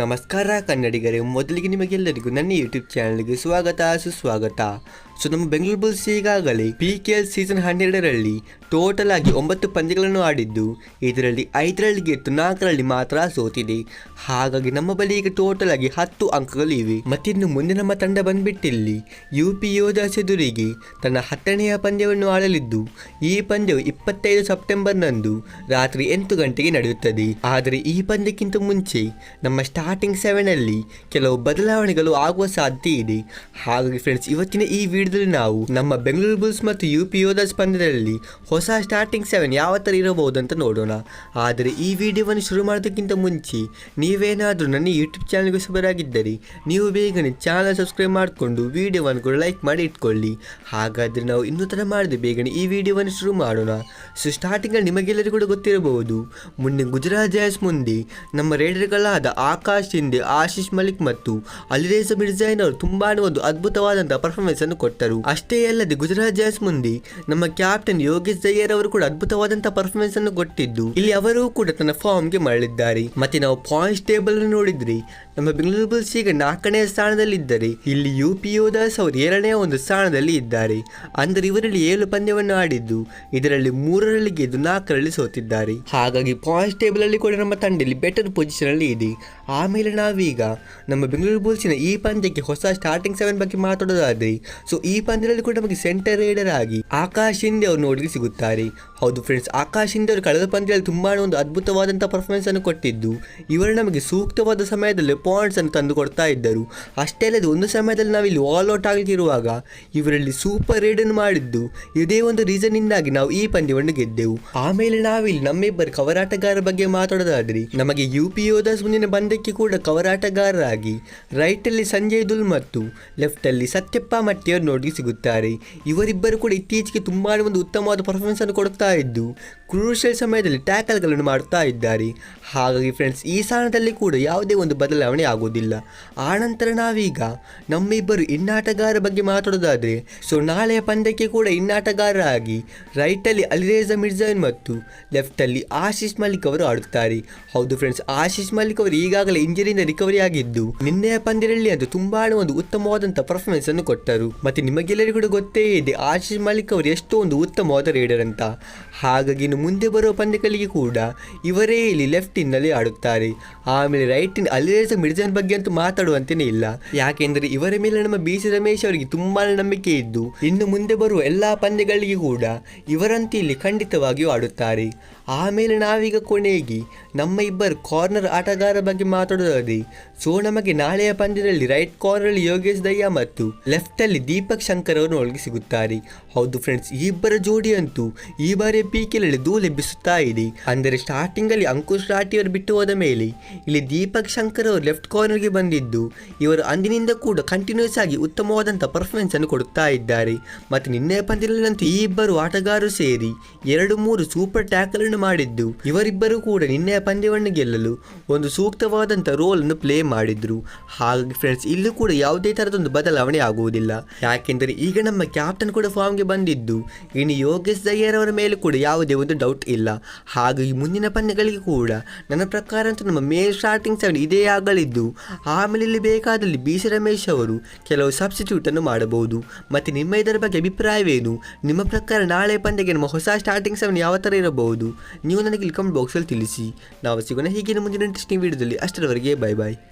ನಮಸ್ಕಾರ ಕನ್ನಡಿಗರೇ, ಮೊದಲಿಗೆ ನಿಮಗೆಲ್ಲರಿಗೂ ನನ್ನ ಯೂಟ್ಯೂಬ್ ಚಾನಲ್ಗೆ ಸ್ವಾಗತ, ಸುಸ್ವಾಗತ. ಸೊ, ನಮ್ಮ ಬೆಂಗಳೂರು ಬುಲ್ಸ್ ಈಗಾಗಲೇ ಪಿ ಕೆ ಎಲ್ ಸೀಸನ್ ಹನ್ನೆರಡರಲ್ಲಿ ಟೋಟಲ್ ಆಗಿ ಒಂಬತ್ತು ಪಂದ್ಯಗಳನ್ನು ಆಡಿದ್ದು, ಇದರಲ್ಲಿ ಐದರಲ್ಲಿ ಗೆದ್ದು ನಾಲ್ಕರಲ್ಲಿ ಮಾತ್ರ ಸೋತಿದೆ. ಹಾಗಾಗಿ ನಮ್ಮ ಬಳಿ ಈಗ ಟೋಟಲ್ ಆಗಿ ಹತ್ತು ಅಂಕಗಳು ಇವೆ ಮತ್ತಿನ್ನು ಮುಂದೆ ನಮ್ಮ ತಂಡ ಬಂದ್ಬಿಟ್ಟಿಲ್ಲಿ ಯು ಪಿ ಯೋಧಾಸ್ ಎದುರಿಗೆ ತನ್ನ ಹತ್ತನೆಯ ಪಂದ್ಯವನ್ನು ಆಡಲಿದ್ದು, ಈ ಪಂದ್ಯವು ಇಪ್ಪತ್ತೈದು ಸೆಪ್ಟೆಂಬರ್ನಂದು ರಾತ್ರಿ ಎಂಟು ಗಂಟೆಗೆ ನಡೆಯುತ್ತದೆ. ಆದರೆ ಈ ಪಂದ್ಯಕ್ಕಿಂತ ಮುಂಚೆ ನಮ್ಮ ಸ್ಟಾರ್ಟಿಂಗ್ ಸೆವೆನಲ್ಲಿ ಕೆಲವು ಬದಲಾವಣೆಗಳು ಆಗುವ ಸಾಧ್ಯತೆ ಇದೆ. ಹಾಗಾಗಿ ಫ್ರೆಂಡ್ಸ್ ಇವತ್ತಿನ ಈ ವಿಡಿಯೋದಲ್ಲಿ ನಾವು ನಮ್ಮ ಬೆಂಗಳೂರು ಬುಲ್ಸ್ ಮತ್ತು ಯು ಪಿ ಯೋಧಾಸ್ ಪಂದ್ಯದಲ್ಲಿ ಹೊಸ ಸ್ಟಾರ್ಟಿಂಗ್ ಸೆವೆನ್ ಯಾವ ಥರ ಇರಬಹುದು ಅಂತ ನೋಡೋಣ. ಆದರೆ ಈ ವಿಡಿಯೋವನ್ನು ಶುರು ಮಾಡೋದಕ್ಕಿಂತ ಮುಂಚೆ ನೀವೇನಾದರೂ ನನ್ನ ಯೂಟ್ಯೂಬ್ ಚಾನಲ್ಗೆ ಹೊಸಬರಾಗಿದ್ದರೆ ನೀವು ಬೇಗನೆ ಚಾನಲ್ ಸಬ್ಸ್ಕ್ರೈಬ್ ಮಾಡಿಕೊಂಡು ವಿಡಿಯೋವನ್ನು ಕೂಡ ಲೈಕ್ ಮಾಡಿ ಇಟ್ಕೊಳ್ಳಿ. ಹಾಗಾದರೆ ನಾವು ಇನ್ನೂ ಥರ ಮಾಡಿದೆ ಬೇಗನೆ ಈ ವಿಡಿಯೋವನ್ನು ಶುರು ಮಾಡೋಣ. ಸೊ ಸ್ಟಾರ್ಟಿಂಗಲ್ಲಿ ನಿಮಗೆಲ್ಲರಿಗೂ ಕೂಡ ಗೊತ್ತಿರಬಹುದು ಮೊನ್ನೆ ಗುಜರಾತ್ ಜಾಯ್ಸ್ ಮುಂದೆ ನಮ್ಮ ರೈಡರ್ಗಳಾದ ಆಕಾಶ್ ಶಿಂದೆ ಆಶೀಶ್ ಮಲಿಕ್ ಮತ್ತು ಅಲಿರೇಜ ಮಿರ್ಜಾಯಿನ್ ಅವರು ತುಂಬಾ ಒಂದು ಅದ್ಭುತವಾದಂತಹ ಪರ್ಫಾರ್ಮೆನ್ಸ್ ಅನ್ನು ಕೊಟ್ಟರು. ಅಷ್ಟೇ ಅಲ್ಲದೆ ಗುಜರಾತ್ ಜಾಯ್ಸ್ ಮುಂದೆ ನಮ್ಮ ಕ್ಯಾಪ್ಟನ್ ಯೋಗೇಶ್ ಜಯ್ಯರ್ ಅವರು ಕೂಡ ಅದ್ಭುತವಾದಂತಹ ಪರ್ಫಾರ್ಮೆನ್ಸ್ ಅನ್ನು ಕೊಟ್ಟಿದ್ದು. ಇಲ್ಲಿ ಅವರು ಕೂಡ ತನ್ನ ಫಾರ್ಮ್ಗೆ ಮರಳಿದ್ದಾರೆ. ಮತ್ತೆ ನಾವು ಪಾಯಿಂಟ್ಸ್ ಟೇಬಲ್ ಅನ್ನು ನೋಡಿದ್ರೆ ನಮ್ಮ ಬೆಂಗಳೂರು ಬುಲ್ಸ್ ಈಗ ನಾಲ್ಕನೇ ಸ್ಥಾನದಲ್ಲಿದ್ದರೆ ಇಲ್ಲಿ ಯು ಪಿ ಯೋದಾಸ್ ಅವರು ಏಳನೇ ಒಂದು ಸ್ಥಾನದಲ್ಲಿ ಇದ್ದಾರೆ. ಅಂದರೆ ಇವರಲ್ಲಿ ಏಳು ಪಂದ್ಯವನ್ನು ಆಡಿದ್ದು, ಇದರಲ್ಲಿ ಮೂರರಲ್ಲಿ ಗೆದ್ದು ನಾಲ್ಕರಲ್ಲಿ ಸೋತಿದ್ದಾರೆ. ಹಾಗಾಗಿ ಪಾಯಿಂಟ್ಸ್ ಟೇಬಲ್ ಅಲ್ಲಿ ಕೂಡ ನಮ್ಮ ತಂಡದಲ್ಲಿ ಬೆಟರ್ ಪೊಸಿಷನ್ ಅಲ್ಲಿ ಇದೆ. ಆಮೇಲೆ ನಾವೀಗ ನಮ್ಮ ಬೆಂಗಳೂರು ಬುಲ್ಸಿನ ಈ ಪಂದ್ಯಕ್ಕೆ ಹೊಸ ಸ್ಟಾರ್ಟಿಂಗ್ ಸೆವೆನ್ ಬಗ್ಗೆ ಮಾತಾಡೋದಾದ್ರೆ ಸೊ ಈ ಪಂದ್ಯದಲ್ಲಿ ಕೂಡ ನಮಗೆ ಸೆಂಟರ್ ರೈಡರ್ ಆಗಿ ಆಕಾಶ್ ಹಿಂದೆ ಅವರು ನೋಡಲಿಕ್ಕೆ ಸಿಗುತ್ತಾರೆ. ಹೌದು ಫ್ರೆಂಡ್ಸ್ ಆಕಾಶ್ ಹಿಂದೆ ಅವರು ಕಳೆದ ಪಂದ್ಯದಲ್ಲಿ ತುಂಬಾ ಒಂದು ಅದ್ಭುತವಾದಂಥ ಪರ್ಫಾರ್ಮೆನ್ಸ್ ಅನ್ನು ಕೊಟ್ಟಿದ್ದು. ಇವರು ನಮಗೆ ಸೂಕ್ತವಾದ ಸಮಯದಲ್ಲಿ ಪಾಯಿಂಟ್ಸ್ ಅನ್ನು ತಂದು ಕೊಡ್ತಾ ಇದ್ದರು. ಅಷ್ಟೇ ಅಲ್ಲದೆ ಒಂದು ಸಮಯದಲ್ಲಿ ನಾವಿಲ್ಲಿ ಆಲ್ ಔಟ್ ಆಗಿರುವಾಗ ಇವರಲ್ಲಿ ಸೂಪರ್ ರೈಡನ್ನು ಮಾಡಿದ್ದು. ಇದೇ ಒಂದು ರೀಸನ್ ಇಂದಾಗಿ ನಾವು ಈ ಪಂದ್ಯವನ್ನು ಗೆದ್ದೆವು. ಆಮೇಲೆ ನಾವಿಲ್ಲಿ ನಮ್ಮಿಬ್ಬರು ಕವರಾಟಗಾರ ಬಗ್ಗೆ ಮಾತಾಡೋದಾದ್ರೆ, ನಮಗೆ ಯು ಪಿ ಯೋಧಾಸ್ ಮುಂದಿನ ಬಂದಕ್ಕೆ ಕೂಡ ಕವರಾಟಗಾರರಾಗಿ, ರೈಟಲ್ಲಿ ಸಂಜಯ್ ದುಲ್ ಮತ್ತು ಲೆಫ್ಟಲ್ಲಿ ಸತ್ಯಪ್ಪ ಮಟ್ಟಿಯವರು ನೋಡಿ ಸಿಗುತ್ತಾರೆ. ಇವರಿಬ್ಬರು ಕೂಡ ಇತ್ತೀಚೆಗೆ ತುಂಬಾ ಒಂದು ಉತ್ತಮವಾದ ಪರ್ಫಾರ್ಮೆನ್ಸ್ ಅನ್ನು ಕೊಡ್ತಾ ಇದ್ದು ಕ್ರೂಷಲ್ ಸಮಯದಲ್ಲಿ ಟ್ಯಾಕಲ್ಗಳನ್ನು ಮಾಡುತ್ತಾ ಇದ್ದಾರೆ. ಹಾಗಾಗಿ ಫ್ರೆಂಡ್ಸ್ ಈ ಸ್ಥಾನದಲ್ಲಿ ಕೂಡ ಯಾವುದೇ ಒಂದು ಬದಲಾವಣೆ ಆಗುವುದಿಲ್ಲ. ಆನಂತರ ನಾವೀಗ ನಮ್ಮಿಬ್ಬರು ಇನ್ನಾಟಗಾರ ಬಗ್ಗೆ ಮಾತಾಡೋದಾದರೆ ಸೊ ನಾಳೆಯ ಪಂದ್ಯಕ್ಕೆ ಕೂಡ ಇನ್ನಾಟಗಾರರಾಗಿ ರೈಟಲ್ಲಿ ಅಲಿರೇಜಾ ಮಿರ್ಜಾನ್ ಮತ್ತು ಲೆಫ್ಟಲ್ಲಿ ಆಶೀಶ್ ಮಲ್ಲಿಕ್ ಅವರು ಆಡುತ್ತಾರೆ. ಹೌದು ಫ್ರೆಂಡ್ಸ್ ಆಶೀಶ್ ಮಲ್ಲಿಕ್ ಅವರು ಈಗಾಗಲೇ ಇಂಜರಿಯಿಂದ ರಿಕವರಿ ಆಗಿದ್ದು, ನಿನ್ನೆಯ ಪಂದ್ಯದಲ್ಲಿ ಅದು ತುಂಬಾ ಒಂದು ಉತ್ತಮವಾದಂಥ ಪರ್ಫಾರ್ಮೆನ್ಸ್ ಅನ್ನು ಕೊಟ್ಟರು. ಮತ್ತೆ ನಿಮಗೆಲ್ಲರಿಗೂ ಗೊತ್ತೇ ಇದೆ, ಆಶೀಶ್ ಮಲ್ಲಿಕ್ ಅವರು ಎಷ್ಟೋ ಒಂದು ಉತ್ತಮವಾದ ರೈಡರ್ ಅಂತ. ಹಾಗಾಗಿ ಮುಂದೆ ಬರುವ ಪಂದ್ಯಗಳಿಗೆ ಕೂಡ ಇವರೇ ಇಲ್ಲಿ ಲೆಫ್ಟಿನಲ್ಲಿ ಆಡುತ್ತಾರೆ. ಆಮೇಲೆ ರೈಟ್ ಇನ್ ಅಲಿರೇಜ ಮಿರ್ಜಾನ್ ಬಗ್ಗೆ ಅಂತೂ ಮಾತಾಡುವಂತೇನೆ ಇಲ್ಲ. ಯಾಕೆಂದರೆ ಇವರ ಮೇಲೆ ನಮ್ಮ ಬಿ ಸಿ ರಮೇಶ್ ಅವರಿಗೆ ತುಂಬಾ ನಂಬಿಕೆ ಇದ್ದು, ಇನ್ನು ಮುಂದೆ ಬರುವ ಎಲ್ಲ ಪಂದ್ಯಗಳಿಗೆ ಕೂಡ ಇವರಂತೆ ಇಲ್ಲಿ ಖಂಡಿತವಾಗಿಯೂ ಆಡುತ್ತಾರೆ. ಆಮೇಲೆ ನಾವೀಗ ಕೊನೆಗೆ ನಮ್ಮ ಇಬ್ಬರು ಕಾರ್ನರ್ ಆಟಗಾರ ಬಗ್ಗೆ ಮಾತಾಡೋದಾದ್ರೆ ಸೊ ನಮಗೆ ನಾಳೆಯ ಪಂದ್ಯದಲ್ಲಿ ರೈಟ್ ಕಾರ್ನರ್ ಯೋಗೇಶ್ ದಯ್ಯ ಮತ್ತು ಲೆಫ್ಟಲ್ಲಿ ದೀಪಕ್ ಶಂಕರ್ ಅವರು ಒಳಗೆ ಸಿಗುತ್ತಾರೆ. ಹೌದು ಫ್ರೆಂಡ್ಸ್ ಈ ಇಬ್ಬರ ಜೋಡಿ ಅಂತೂ ಈ ಬಾರಿ ಪಿ ಧೂಳು ಎಬ್ಬಿಸುತ್ತಾ ಇದೆ. ಅಂದರೆ ಸ್ಟಾರ್ಟಿಂಗ್ ಅಲ್ಲಿ ಅಂಕುಶ್ ರಾಠಿ ಅವರು ಬಿಟ್ಟು ಹೋದ ಮೇಲೆ ಇಲ್ಲಿ ದೀಪಕ್ ಶಂಕರ್ ಅವರು ಲೆಫ್ಟ್ ಕಾರ್ನರ್ಗೆ ಬಂದಿದ್ದು, ಇವರು ಅಂದಿನಿಂದ ಕೂಡ ಕಂಟಿನ್ಯೂಸ್ ಆಗಿ ಉತ್ತಮವಾದಂಥ ಪರ್ಫಾರ್ಮೆನ್ಸ್ ಅನ್ನು ಕೊಡುತ್ತಾ ಇದ್ದಾರೆ. ಮತ್ತು ನಿನ್ನೆ ಪಂದ್ಯದಲ್ಲಂತೂ ಈ ಇಬ್ಬರು ಆಟಗಾರರು ಸೇರಿ ಎರಡು ಮೂರು ಸೂಪರ್ ಟ್ಯಾಕಲ್ ಅನ್ನು ಮಾಡಿದ್ದು. ಇವರಿಬ್ಬರು ಕೂಡ ನಿನ್ನೆಯ ಪಂದ್ಯವನ್ನು ಗೆಲ್ಲಲು ಒಂದು ಸೂಕ್ತವಾದಂಥ ರೋಲ್ ಅನ್ನು ಪ್ಲೇ ಮಾಡಿದ್ರು. ಹಾಗಾಗಿ ಫ್ರೆಂಡ್ಸ್ ಇಲ್ಲೂ ಕೂಡ ಯಾವುದೇ ತರದೊಂದು ಬದಲಾವಣೆ ಆಗುವುದಿಲ್ಲ. ಯಾಕೆಂದರೆ ಈಗ ನಮ್ಮ ಕ್ಯಾಪ್ಟನ್ ಕೂಡ ಫಾರ್ಮ್ಗೆ ಬಂದಿದ್ದು. ಇನ್ನು ಯೋಗೇಶ್ ದಯ್ಯರ್ ಅವರ ಮೇಲೆ ಕೂಡ ಯಾವುದೇ ಒಂದು ಡೌಟ್ ಇಲ್ಲ. ಹಾಗಾಗಿ ಮುಂದಿನ ಪಂದ್ಯಗಳಿಗೆ ಕೂಡ ನನ್ನ ಪ್ರಕಾರ ಅಂತೂ ನಮ್ಮ ಮೇಲ್ ಸ್ಟಾರ್ಟಿಂಗ್ ಸೆವೆನ್ ಇದೇ ಆಗಲಿದ್ದು. ಆಮೇಲೆ ಇಲ್ಲಿ ಬೇಕಾದಲ್ಲಿ ಬಿ ಸಿ ರಮೇಶ್ ಅವರು ಕೆಲವು ಸಬ್ಸ್ಟಿಟ್ಯೂಟ್ ಅನ್ನು ಮಾಡಬಹುದು. ಮತ್ತೆ ನಿಮ್ಮ ಇದರ ಬಗ್ಗೆ ಅಭಿಪ್ರಾಯವೇನು? ನಿಮ್ಮ ಪ್ರಕಾರ ನಾಳೆ ಪಂದ್ಯಕ್ಕೆ ನಮ್ಮ ಹೊಸ ಸ್ಟಾರ್ಟಿಂಗ್ ಸೆವೆನ್ ಯಾವ ಥರ ಇರಬಹುದು? ನೀವು ನನಗೆ ಇಲ್ಲಿ ಕಮೆಂಟ್ ಬಾಕ್ಸಲ್ಲಿ ತಿಳಿಸಿ. ನಾವು ಸಿಗೋಣ ಹೀಗೆ ಮುಂದಿನ ಇಂಟ್ರೆಸ್ಟಿಂಗ್ ವೀಡಿಯೋದಲ್ಲಿ ಅಷ್ಟರವರೆಗೆ ಬೈ ಬಾಯ್